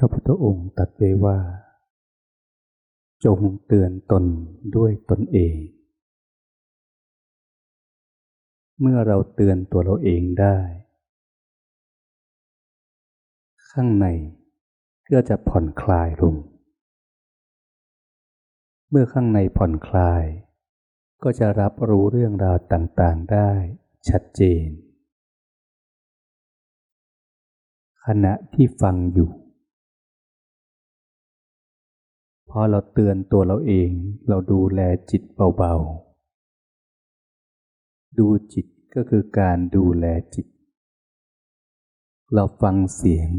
พระพุทธองค์ตรัสไว้ว่า จงเตือนตนด้วยตนเอง เมื่อเราเตือนตัวเราเองได้ ข้างในก็จะผ่อนคลายลง เมื่อข้างในผ่อนคลาย ก็จะรับรู้เรื่องราวต่างๆได้ชัดเจน ขณะที่ฟังอยู่ พอเราเตือนตัวเราเอง เราดูแลจิตเบาๆ ดูจิตก็คือการดูแลจิต เราฟังเสียง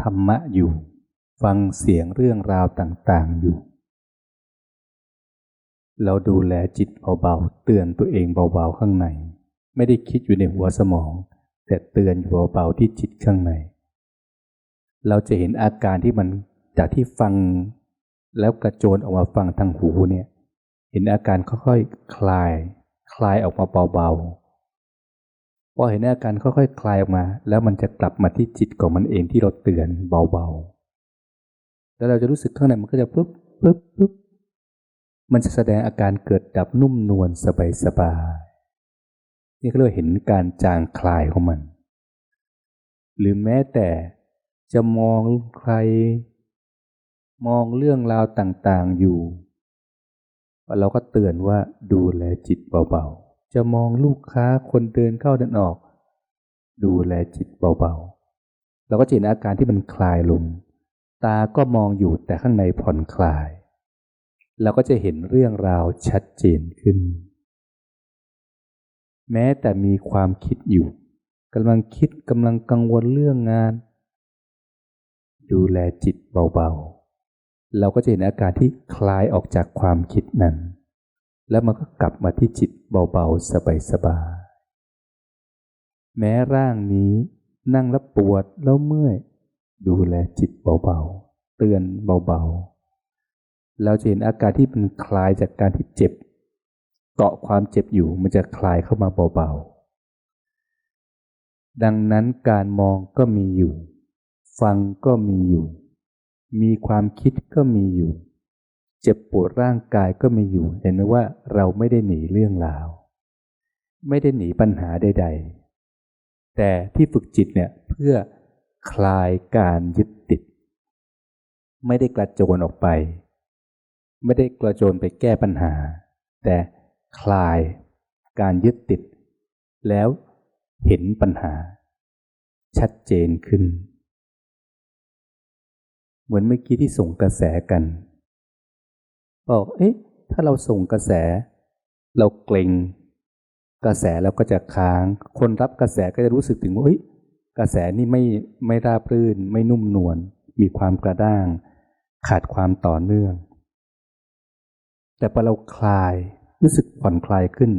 ธรรมะอยู่ ฟังเสียงเรื่องราวต่างๆอยู่ เราดูแลจิตเบาๆ เตือนตัวเองเบาๆ ข้างใน ไม่ได้คิดอยู่ในหัวสมอง แต่เตือนอยู่เบาๆที่จิตข้างใน เราจะเห็นอาการที่มัน จากที่ฟังแล้วกระโจนออกมาฟังทางหูเนี่ย เห็นอาการค่อยๆคลาย คลายออกมาเบาๆพอเห็นอาการค่อยๆคลายออกมา แล้วมันจะกลับมาที่จิตของมันเองที่เราเตือนเบาๆ แล้วเราจะรู้สึกข้างในมันก็จะปุ๊บปุ๊บปุ๊บมันจะแสดงอาการเกิดดับนุ่มนวลสบายๆนี่ก็เรียกเห็นการจางคลายของมัน หรือแม้แต่จะมองใคร มองเรื่องราวต่างๆอยู่ เราก็เตือนว่าดูแลจิตเบาๆ จะมองลูกค้าคนเดินเข้าเดินออก ดูแลจิตเบาๆ เราก็เห็นอาการที่มันคลายลง ตาก็มองอยู่แต่ข้างในผ่อนคลาย เราก็จะเห็นเรื่องราวชัดเจนขึ้น แม้แต่มีความคิดอยู่กำลังคิดกำลังกังวลเรื่องงาน ดูแลจิตเบาๆ เราก็จะเห็นอาการที่คลายออกจากความคิดนั้น แล้วมันก็กลับมาที่จิตเบาๆ สบายๆ แม้ร่างนี้นั่งแล้วปวดแล้วเมื่อย ดูแลจิตเบาๆ เตือนเบาๆ เราจะเห็นอาการที่มันคลายจากการที่เจ็บ เกาะความเจ็บอยู่มันจะคลายเข้ามาเบาๆ ดังนั้นการมองก็มีอยู่ ฟังก็มีอยู่ มีความคิดก็มีอยู่ เจ็บปวดร่างกายก็มีอยู่ เห็นไหมว่าเราไม่ได้หนีเรื่องราว ไม่ได้หนีปัญหาใด ๆ แต่ที่ฝึกจิตเนี่ยเพื่อคลายการยึดติด ไม่ได้กระโจนออกไป ไม่ได้กระโจนไปแก้ปัญหา แต่คลายการยึดติด แล้วเห็นปัญหา ชัดเจนขึ้น เหมือนเมื่อกี้ที่ส่งกระแสกัน บอก เอ๊ะ ถ้าเราส่งกระแส เราเกรงกระแสเราก็จะค้าง คนรับกระแสก็จะรู้สึกถึงว่าเฮ้ยกระแสนี่ไม่ไม่ราบรื่น ไม่นุ่มนวลมีความกระด้าง ขาดความต่อเนื่อง แต่พอเราคลายรู้สึกผ่อนคลายขึ้น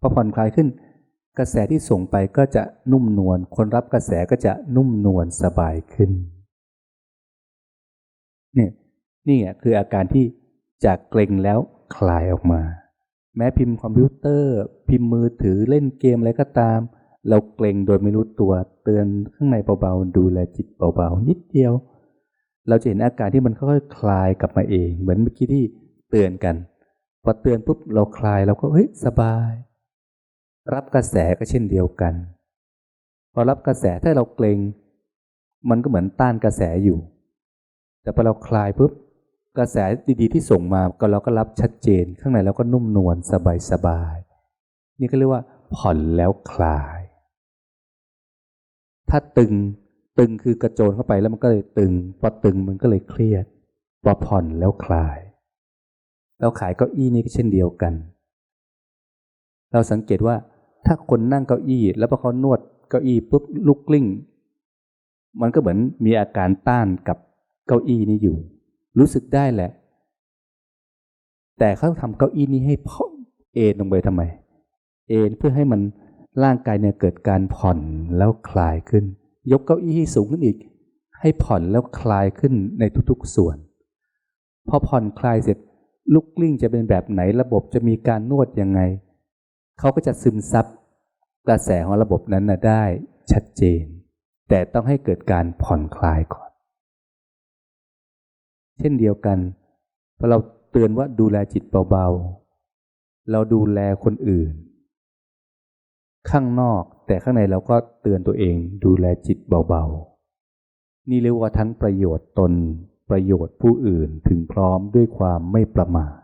พอผ่อนคลายขึ้น กระแสที่ส่งไปก็จะนุ่มนวลคนรับกระแสก็จะนุ่มนวลสบายขึ้น นี่คืออาการที่จากเกร็งแล้วคลายออกมา แม้พิมพ์คอมพิวเตอร์ พิมพ์มือถือเล่นเกมอะไรก็ตาม เราเกร็งโดยไม่รู้ตัวเตือนข้างในเบาๆดูแลจิตเบาๆนิดเดียว เราจะเห็นอาการที่มันค่อยๆคลายกลับมาเอง เหมือนเมื่อกี้ที่เตือนกันพอเตือนปุ๊บเราคลายเราก็เฮ้ยสบาย รับกระแสก็เช่นเดียวกันพอรับกระแสถ้าเราเกรงมันก็เหมือนต้านกระแสอยู่ แต่พอเราคลายปุ๊บ กระแสดีๆที่ส่งมาก็เราก็รับชัดเจน ข้างในเราก็นุ่มนวลสบายๆนี่ก็เรียกว่า ผ่อนแล้วคลาย ถ้าตึงตึงคือกระโจนเข้าไปแล้วมันก็เลยตึงพอตึงมันก็เลยเครียดพอผ่อนแล้วคลาย เราขายเก้าอี้นี้ก็เช่นเดียวกัน เราสังเกตว่าถ้าคนนั่งเก้าอี้ แล้วพอเขานวดเก้าอี้ปุ๊บลุกกลิ้ง มันก็เหมือนมีอาการต้านกับเก้าอี้นี้อยู่ รู้สึกได้แหละ แต่เขาทำเก้าอี้นี้ให้พอเอ็นลงไปทำไม เอ็นเพื่อให้มันร่างกายเนี่ยเกิดการผ่อนแล้วคลายขึ้น ยกเก้าอี้ให้สูงขึ้นอีก ให้ผ่อนแล้วคลายขึ้นในทุกๆส่วน พอผ่อนคลายเสร็จลุกลิ้งจะเป็นแบบไหนระบบจะมีการนวดยังไง เขาก็จะซึมซับกระแสของระบบนั้นนะได้ชัดเจน แต่ต้องให้เกิดการผ่อนคลายก่อน เช่นเดียวกันพอเราเตือนว่าดูแลจิตเบาๆ เราดูแลคนอื่น ข้างนอกแต่ข้างในเราก็เตือนตัวเองดูแลจิตเบาๆ นี่เรียกว่าทั้งประโยชน์ตนประโยชน์ผู้อื่นถึงพร้อมด้วยความไม่ประมาท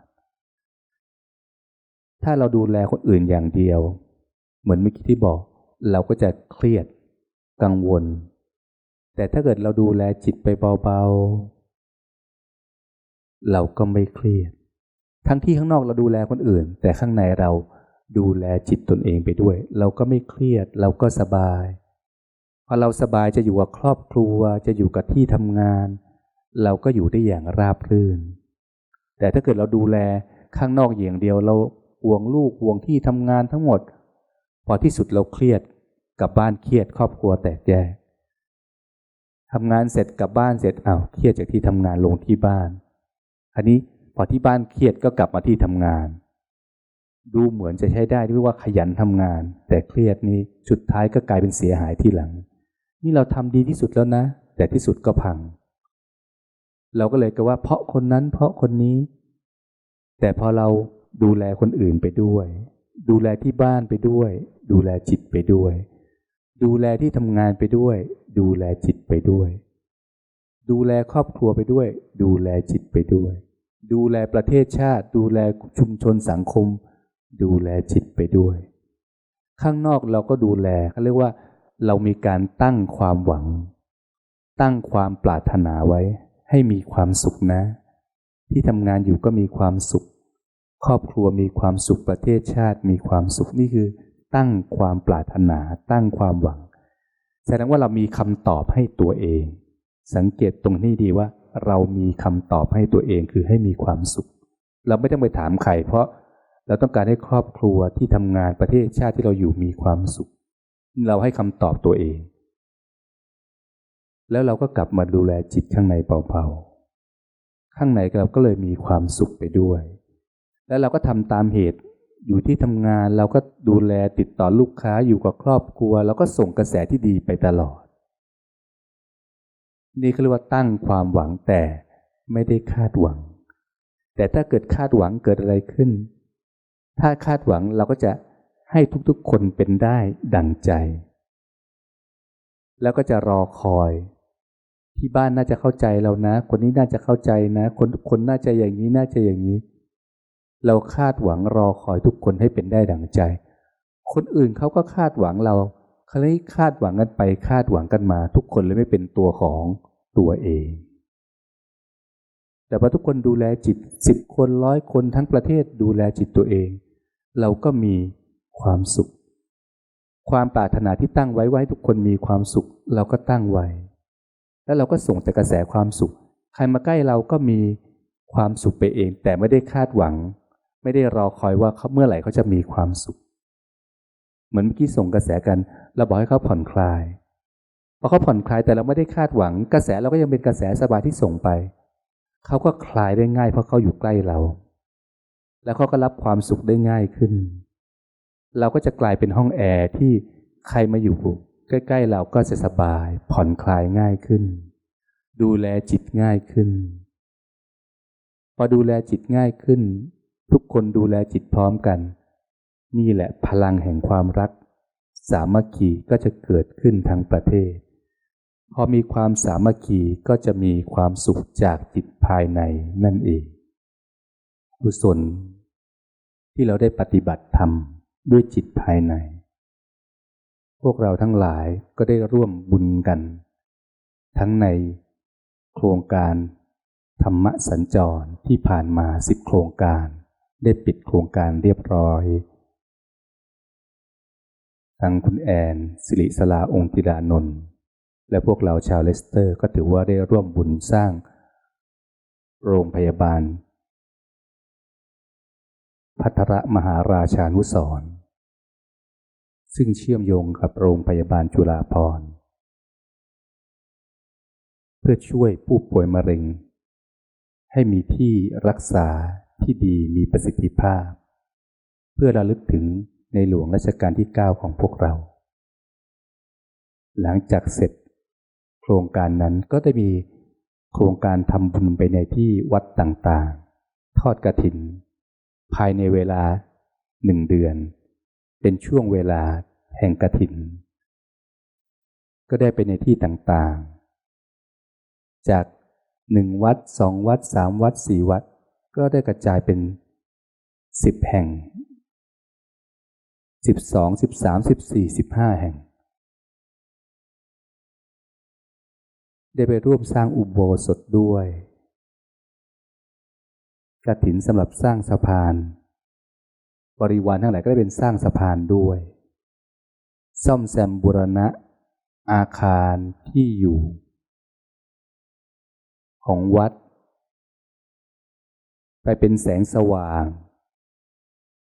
ถ้าเราดูแลคนอื่นอย่างเดียว เหมือนเมื่อกี้ที่บอก เราก็จะเครียดกังวล แต่ถ้าเกิดเราดูแลจิตไปเบาๆ เราก็ไม่เครียด ทั้งที่ข้างนอกเราดูแลคนอื่น แต่ข้างในเราดูแลจิตตนเองไปด้วย เราก็ไม่เครียด เราก็สบาย พอเราสบายจะอยู่กับครอบครัว จะอยู่กับที่ทำงาน เราก็อยู่ได้อย่างราบรื่น แต่ถ้าเกิดเราดูแลข้างนอกอย่างเดียวเราห่วงลูกห่วงที่ทำงานทั้งหมด พอที่สุดเราเครียดกลับบ้านเครียด ครอบครัวแตกแยกทำงานเสร็จกลับบ้านเสร็จอ้าวเครียดจากที่ทำงานลงที่บ้าน อันนี้พอที่บ้านเครียดก็กลับมาที่ทำงาน ดูเหมือนจะใช้ได้ด้วยว่าขยันทำงาน แต่เครียดนี้สุดท้ายก็กลายเป็นเสียหายที่หลัง นี่เราทำดีที่สุดแล้วนะ แต่ที่สุดก็พัง เราก็เลยก็ว่า เพราะคนนั้น เพราะคนนี้ แต่พอเราดูแลคนอื่นไปด้วย ดูแลที่บ้านไปด้วย ดูแลจิตไปด้วย ดูแลที่ทำงานไปด้วย ดูแลจิตไปด้วย ดูแลครอบครัวไปด้วย ดูแลจิตไปด้วย ดูแลประเทศชาติ ดูแลชุมชนสังคม ดูแลจิตไปด้วย ข้างนอกเราก็ดูแลเขาเรียกว่า เรามีการตั้งความหวัง ตั้งความปรารถนาไว้ ให้มีความสุขนะ ที่ทำงานอยู่ก็มีความสุข ครอบครัวมีความสุขประเทศชาติมีความสุขนี่คือ ตั้งความปรารถนา ตั้งความหวังแสดงว่าเรามีคำตอบให้ตัวเอง สังเกตตรงนี้ดีว่า เรามีคำตอบให้ตัวเองคือให้มีความสุข เราไม่ต้องไปถามใครเพราะเราต้องการให้ครอบครัวที่ทำงานประเทศชาติที่เราอยู่มีความสุข เราให้คำตอบตัวเอง แล้วเราก็กลับมาดูแลจิตข้างในเบาๆ ข้างในเราก็เลยมีความสุขไปด้วย แล้วเราก็ทำตามเหตุอยู่ที่ทำงานเราก็ดูแลติดต่อลูกค้าอยู่กับครอบครัวเราก็ส่งกระแสที่ดีไปตลอด นี่คือเรียกว่าตั้งความหวังแต่ไม่ได้คาดหวัง แต่ถ้าเกิดคาดหวังเกิดอะไรขึ้น ถ้าคาดหวังเราก็จะให้ทุกๆคนเป็นได้ดังใจ แล้วก็จะรอคอย ที่บ้านน่าจะเข้าใจเรานะ คนนี้น่าจะเข้าใจนะ คนคนน่าจะอย่างนี้น่าจะอย่างนี้ เราคาดหวังรอคอยทุกคนให้เป็นได้ดังใจ คนอื่นเขาก็คาดหวังเรา เขาเลยคาดหวังกันไปคาดหวังกันมา ทุกคนเลยไม่เป็นตัวของตัวเอง แต่พอทุกคนดูแลจิตสิบคนร้อยคนทั้งประเทศดูแลจิตตัวเอง เราก็มีความสุข ความปรารถนาที่ตั้งไว้ไว้ทุกคนมีความสุข เราก็ตั้งไว้ แล้วเราก็ส่งแต่กระแสความสุข ใครมาใกล้เราก็มีความสุขไปเอง แต่ไม่ได้คาดหวัง ไม่ได้รอคอยว่าเขาเมื่อไหร่เขาจะมีความสุข เหมือนเมื่อกี้ส่งกระแสกัน เราบอกให้เขาผ่อนคลายพอเขาผ่อนคลายแต่เราไม่ได้คาดหวัง กระแสเราก็ยังเป็นกระแสสบายที่ส่งไป เขาก็คลายได้ง่ายเพราะเขาอยู่ใกล้เรา แล้วเขาก็รับความสุขได้ง่ายขึ้น เราก็จะกลายเป็นห้องแอร์ที่ใครมาอยู่ใกล้ๆเราก็จะสบาย ผ่อนคลายง่ายขึ้น ดูแลจิตง่ายขึ้น พอดูแลจิตง่ายขึ้น ทุกคนดูแลจิตพร้อมกัน นี่แหละพลังแห่งความรัก สามัคคีก็จะเกิดขึ้นทั้งประเทศ พอมีความสามัคคีก็จะมีความสุขจากจิตภายในนั่นเองกุศลที่เราได้ปฏิบัติธรรมด้วยจิตภายใน พวกเราทั้งหลายก็ได้ร่วมบุญกัน ทั้งในโครงการธรรมสัญจรที่ผ่านมาสิบโครงการ ได้ปิดโครงการเรียบร้อย ทางคุณแอนสิริสลาองค์ติรานนท์และพวกเราชาวเลสเตอร์ก็ถือว่าได้ร่วมบุญสร้าง โรงพยาบาล พัทรมหาราชานุสร์ซึ่งเชื่อมโยงกับโรงพยาบาลจุฬาภรณ์ เพื่อช่วยผู้ป่วยมะเร็ง ให้มีที่รักษาที่ดีมีประสิทธิภาพ เพื่อระลึกถึง ในหลวงรัชกาลที่ 9 ของพวกเรา หลังจากเสร็จโครงการนั้นก็ได้มีโครงการทำบุญไปในที่วัดต่างๆ ทอดกระถิน ภายในเวลาหนึ่งเดือน เป็นช่วงเวลาแห่งกระถิน ก็ได้ไปในที่ต่างๆ จากหนึ่งวัดสองวัดสามวัดสี่วัด ก็ได้กระจายเป็นสิบแห่ง สิบสองสิบสามสิบสี่สิบห้าแห่ง ได้ไปร่วมสร้างอุโบสถด้วยกระถินสำหรับสร้างสะพาน บริวารทั้งหลายก็ได้เป็นสร้างสะพานด้วย ซ่อมแซมบุรณะ อาคารที่อยู่ ของวัด ไปเป็นแสงสว่าง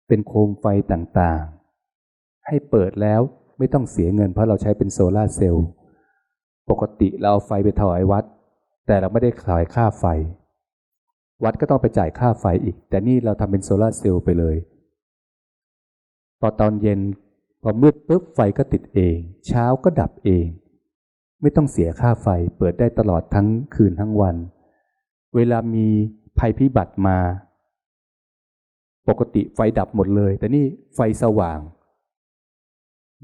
เป็นโคมไฟต่างๆ ให้เปิดแล้วไม่ต้องเสียเงินเพราะเราใช้เป็นโซลาเซลล์ปกติเราเอาไฟไปถวายวัด แต่เราไม่ได้ขายค่าไฟ วัดก็ต้องไปจ่ายค่าไฟอีก แต่นี่เราทำเป็นโซลาเซลล์ไปเลยพอตอนเย็นพอมืดปุ๊บไฟก็ติดเอง เช้าก็ดับเอง ไม่ต้องเสียค่าไฟเปิดได้ตลอดทั้งคืนทั้งวัน เวลามีภัยพิบัติมา ปกติไฟดับหมดเลย แต่นี่ไฟสว่าง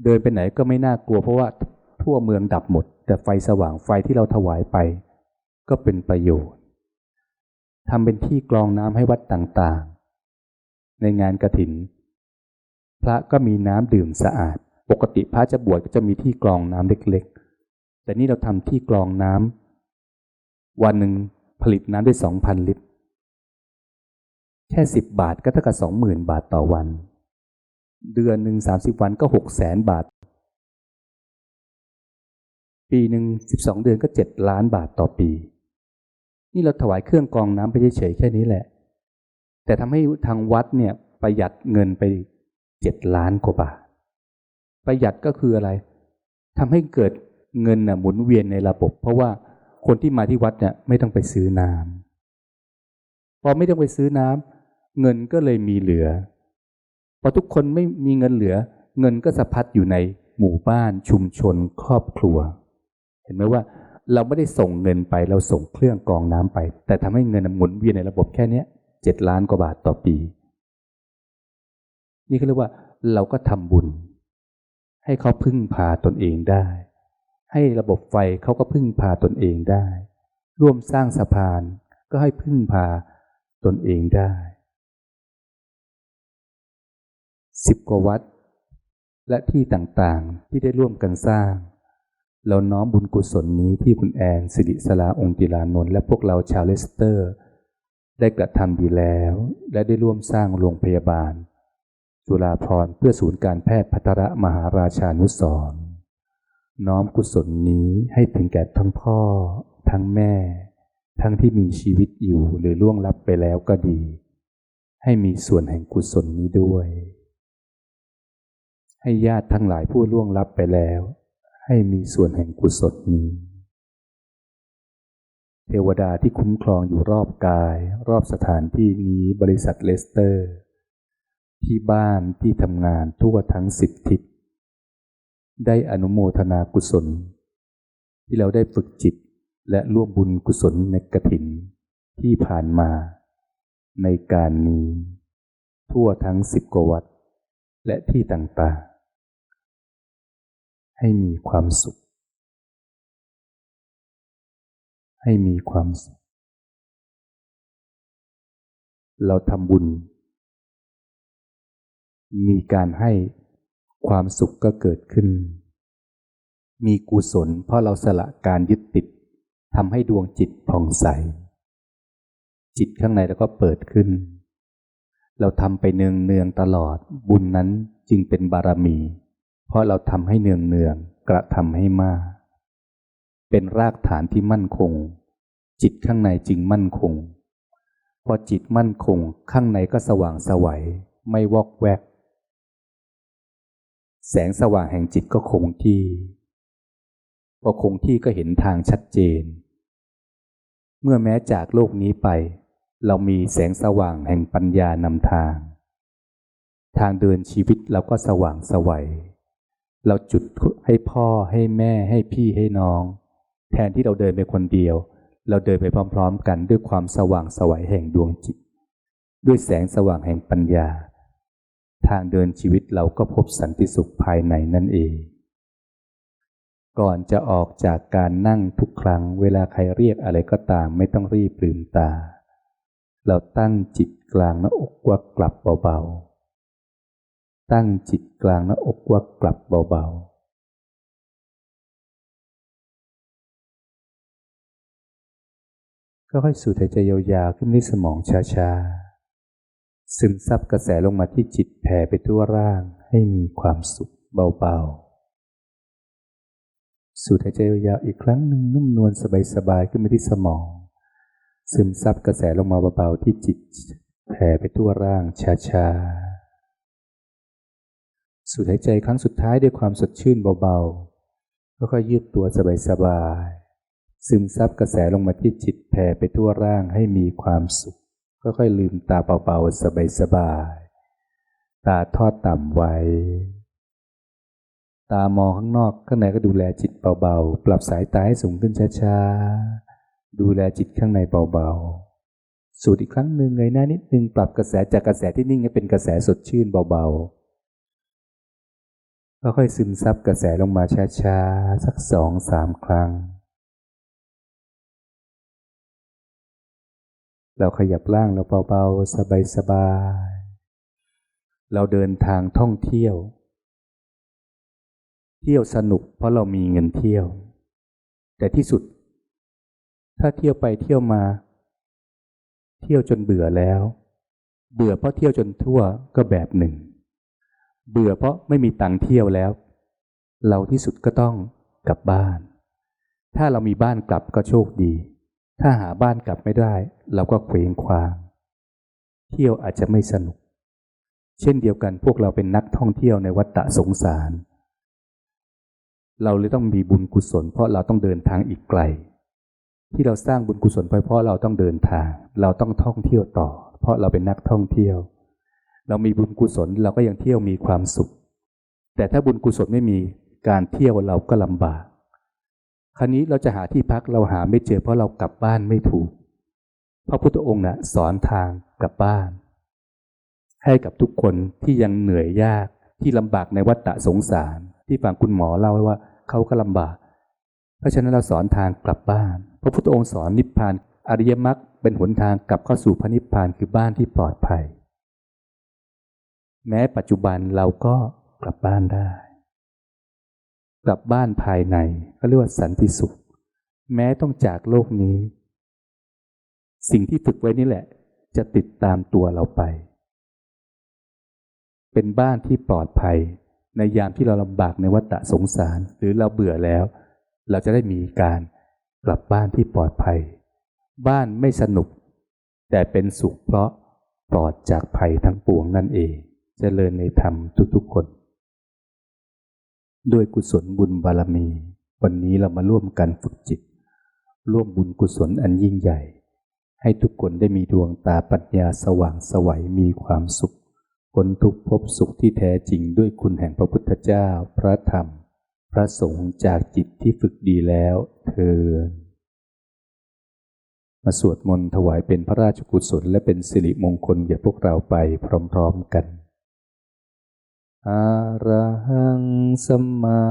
เดินไปไหนก็ไม่น่ากลัวเพราะว่าทั่วเมืองดับหมด แต่ไฟสว่างไฟที่เราถวายไป ก็เป็นประโยชน์ทำเป็นที่กรองน้ำให้วัดต่างๆ ในงานกระถิน พระก็มีน้ำดื่มสะอาด ปกติพระจะบวชก็จะมีที่กรองน้ำเล็กๆ แต่นี่เราทำที่กรองน้ำวันหนึ่งผลิตน้ำได้สองพันลิตร แค่สิบบาทก็เท่ากับสองหมื่นบาทต่อวัน เดือนหนึ่งสามสิบวันก็หกแสนบาท ปีหนึ่งสิบสองเดือนก็เจ็ดล้านบาทต่อปี นี่เราถวายเครื่องกองน้ำไปเฉยๆแค่นี้แหละ แต่ทำให้ทางวัดเนี่ยประหยัดเงินไปเจ็ดล้านกว่าบาท ประหยัดก็คืออะไรทำให้เกิดเงินน่ะหมุนเวียนในระบบ เพราะว่าคนที่มาที่วัดเนี่ยไม่ต้องไปซื้อน้ำพอไม่ต้องไปซื้อน้ำเงินก็เลยมีเหลือ อทุกคนไม่มีเงินเหลือ เงินก็สะพัดอยู่ในหมู่บ้านชุมชนครอบครัว เห็นไหมว่าเราไม่ได้ส่งเงินไปเราส่งเครื่องกรองน้ำไป แต่ทำให้เงินหมุนเวียนในระบบแค่เนี้ยเจ็ดล้านกว่าบาทต่อปี นี่ก็เรียกว่าเราก็ทำบุญ ให้เขาพึ่งพาตนเองได้ ให้ระบบไฟเขาก็พึ่งพาตนเองได้ ร่วมสร้างสะพานก็ให้พึ่งพาตนเองได้ สิบกว่าวัด และที่ต่างๆที่ได้ร่วมกันสร้าง เราน้อมบุญกุศลนี้ที่คุณแอนสิริสลาองค์ติลานนท์และพวกเราชาวเลสเตอร์ ได้กระทำดีแล้ว และได้ร่วมสร้างโรงพยาบาล จุฬาพรเพื่อศูนย์การแพทย์พัทรมหาราชานุสรน้อมกุศลนี้ให้ถึงแก่ทั้งพ่อ ทั้งแม่ ทั้งที่มีชีวิตอยู่หรือล่วงลับไปแล้วก็ดี ให้มีส่วนแห่งกุศลนี้ด้วย ให้ญาติทั้งหลายผู้ล่วงลับไปแล้ว ให้มีส่วนแห่งกุศลนี้ เทวดาที่คุ้มครองอยู่รอบกาย รอบสถานที่นี้บริษัทเลสเตอร์ ที่บ้านที่ทำงานทั่วทั้งสิบทิศได้อนุโมทนากุศล ที่เราได้ฝึกจิตและร่วมบุญกุศลในกถินที่ผ่านมา ในการนี้ ทั่วทั้งสิบกว่าวัด และที่ต่างๆ ให้มีความสุข ให้มีความสุข เราทำบุญ มีการให้ความสุขก็เกิดขึ้น มีกุศลเพราะเราสละการยึดติดทำให้ดวงจิตผ่องใส จิตข้างในแล้วก็เปิดขึ้น เราทำไปเนืองเนืองตลอดบุญนั้นจึงเป็นบารมี เพราะเราทำให้เนืองเนืองกระทำให้มาก เป็นรากฐานที่มั่นคง จิตข้างในจึงมั่นคง พอจิตมั่นคงข้างในก็สว่างสวัยไม่วอกแวก แสงสว่างแห่งจิตก็คงที่ พอคงที่ก็เห็นทางชัดเจน เมื่อแม้จากโลกนี้ไป เรามีแสงสว่างแห่งปัญญานำทาง ทางเดินชีวิตเราก็สว่างสวัย เราจุดให้พ่อให้แม่ให้พี่ให้น้อง แทนที่เราเดินไปคนเดียว เราเดินไปพร้อม ๆ กันด้วยความสว่างสวัยแห่งดวงจิต ด้วยแสงสว่างแห่งปัญญา ทางเดินชีวิตเราก็พบสันติสุขภายในนั่นเอง ก่อนจะออกจากการนั่งทุกครั้ง เวลาใครเรียกอะไรก็ตามไม่ต้องรีบลืมตา เราตั้งจิตกลางหน้าอกว่ากลับเบาๆ ตั้งจิตกลางหน้าอกว่ากลับเบาๆก็ค่อยสูดหายใจยาวๆขึ้นที่สมองช้าๆ ซึมซับกระแสลงมาที่จิตแผ่ไปทั่วร่างให้มีความสุขเบาๆ สูดหายใจยาวๆอีกครั้งหนึ่งนุ่มนวลสบายๆขึ้นไปที่สมอง ซึมซับกระแสลงมาเบาๆที่จิตแผ่ไปทั่วร่างช้าๆ สูดหายใจครั้งสุดท้ายด้วยความสดชื่นเบาๆแล้วก็ยืดตัวสบายๆซึมซับกระแสลงมาที่จิตแผ่ไปทั่วร่างให้มีความสุขค่อยๆลืมตาเบาๆสบายๆตาทอดต่ำไว้ ตามองข้างนอกข้างในก็ดูแลจิตเบาๆ ปรับสายตาให้สูงขึ้นช้าๆ ดูแลจิตข้างในเบาๆ สูดอีกครั้งหนึ่งเลยหน้านิดนึงปรับกระแสจากกระแสที่นิ่งให้เป็นกระแสสดชื่นเบาๆ ค่อยๆซึมซับกระแสลงมาช้าๆ สักสองสามครั้ง เราขยับร่างเราเบาๆ สบายๆ เราเดินทางท่องเที่ยว เที่ยวสนุกเพราะเรามีเงินเที่ยว แต่ที่สุด ถ้าเที่ยวไปเที่ยวมา เที่ยวจนเบื่อแล้ว เบื่อเพราะเที่ยวจนทั่วก็แบบหนึ่ง เบื่อเพราะไม่มีตังค์เที่ยวแล้ว เราที่สุดก็ต้องกลับบ้าน ถ้าเรามีบ้านกลับก็โชคดี ถ้าหาบ้านกลับไม่ได้ เราก็เคว้งคว้าง เที่ยวอาจจะไม่สนุก เช่นเดียวกันพวกเราเป็นนักท่องเที่ยวในวัฏฏะสงสาร เราเลยต้องมีบุญกุศล เพราะเราต้องเดินทางอีกไกล ที่เราสร้างบุญกุศลไปเพราะเราต้องเดินทาง เราต้องท่องเที่ยวต่อ เพราะเราเป็นนักท่องเที่ยว เรามีบุญกุศลเราก็ยังเที่ยวมีความสุข แต่ถ้าบุญกุศลไม่มีการเที่ยวเราก็ลำบาก คราวนี้เราจะหาที่พักเราหาไม่เจอเพราะเรากลับบ้านไม่ถูก พระพุทธองค์นะ่ะสอนทางกลับบ้าน ให้กับทุกคนที่ยังเหนื่อยยากที่ลำบากในวัฏฏะสงสาร ที่ฟังคุณหมอเล่าว่าเขาก็ลำบาก เพราะฉะนั้นเราสอนทางกลับบ้าน พระพุทธองค์สอนนิพพานอริยมรรคเป็นหนทางกลับเข้าสู่พระนิพพานคือบ้านที่ปลอดภัย แม้ปัจจุบันเราก็กลับบ้านได้ กลับบ้านภายในก็เรียกว่าสันติสุข แม้ต้องจากโลกนี้ สิ่งที่ฝึกไว้นี่แหละ จะติดตามตัวเราไป เป็นบ้านที่ปลอดภัย ในยามที่เราลำบากในวัฏสงสาร หรือเราเบื่อแล้ว เราจะได้มีการกลับบ้านที่ปลอดภัย บ้านไม่สนุก แต่เป็นสุขเพราะปลอดจากภัยทั้งปวงนั่นเอง เจริญในธรรมทุกๆคน ด้วยกุศลบุญบารมี วันนี้เรามาร่วมกันฝึกจิต ร่วมบุญกุศลอันยิ่งใหญ่ ให้ทุกคนได้มีดวงตาปัญญาสว่างสวัยมีความสุขพ้นทุกภพสุขที่แท้จริงด้วยคุณแห่งพระพุทธเจ้า พระธรรม พระสงฆ์จากจิตที่ฝึกดีแล้วเธอมาสวดมนต์ถวายเป็นพระราชกุศลและเป็นสิริมงคลแก่พวกเราไปพร้อมๆกัน อะระหังสัมมา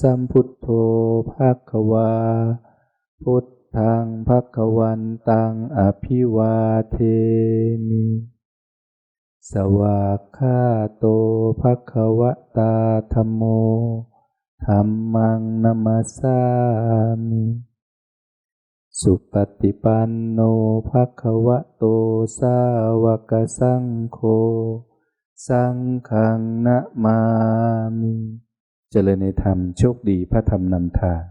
สัมพุทโธภะคะวา พุทธังภะคะวันตังอภิวาเทมิ สวากขาโตภะคะวะตาธรรมโมธรรมังนัมสามิ สุปฏิปันโนภะคะวะโตสาวกสังโฆ สังขังนะมามิ เจริญในธรรมโชคดีพระธรรมนำทาง